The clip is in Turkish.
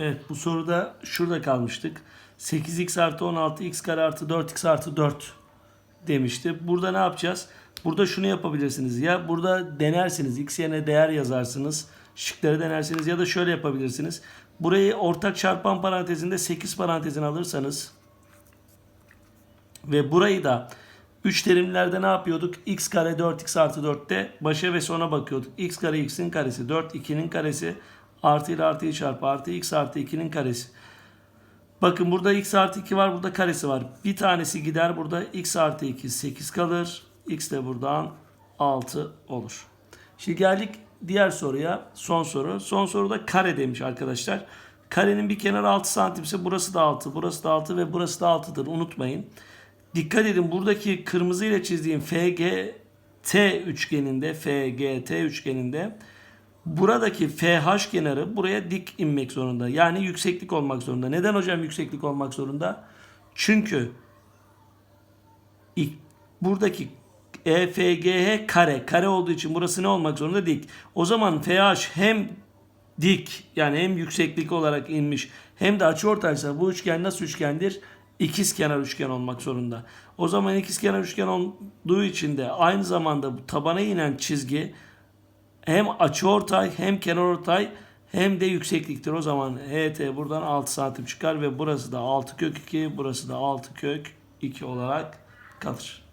Evet bu soruda şurada kalmıştık. 8x artı 16 x kare artı 4x artı 4 demişti. Burada ne yapacağız? Burada şunu yapabilirsiniz. Ya burada denersiniz. X yerine değer yazarsınız. Şıkları denersiniz. Ya da şöyle yapabilirsiniz. Burayı ortak çarpan parantezinde 8 parantezine alırsanız ve burayı da 3 terimlerde ne yapıyorduk? x kare 4x artı 4'te başa ve sona bakıyorduk. x kare x'in karesi 4 2'nin karesi artı ile artıyı çarpı artı x artı 2'nin karesi. Bakın burada x artı 2 var burada karesi var. Bir tanesi gider burada x artı 2 8 kalır. x de buradan 6 olur. Şimdi geldik diğer soruya. Son soru. Son soruda kare demiş arkadaşlar. Karenin bir kenarı 6 santimse burası da 6, burası da 6 ve burası da 6'dır. Unutmayın. Dikkat edin buradaki kırmızı ile çizdiğim FGT üçgeninde FGT üçgeninde buradaki FH kenarı buraya dik inmek zorunda. Yani yükseklik olmak zorunda. Neden hocam yükseklik olmak zorunda? Çünkü buradaki EFGH kare kare olduğu için burası ne olmak zorunda dik. O zaman FH hem dik yani hem yükseklik olarak inmiş hem de açıortaysa bu üçgen nasıl üçgendir? İkizkenar üçgen olmak zorunda. O zaman ikizkenar üçgen olduğu için de aynı zamanda bu tabana inen çizgi hem açıortay hem kenarortay hem de yüksekliktir. O zaman HT buradan 6 santim çıkar ve burası da 6 kök 2 burası da 6 kök 2 olarak kalır.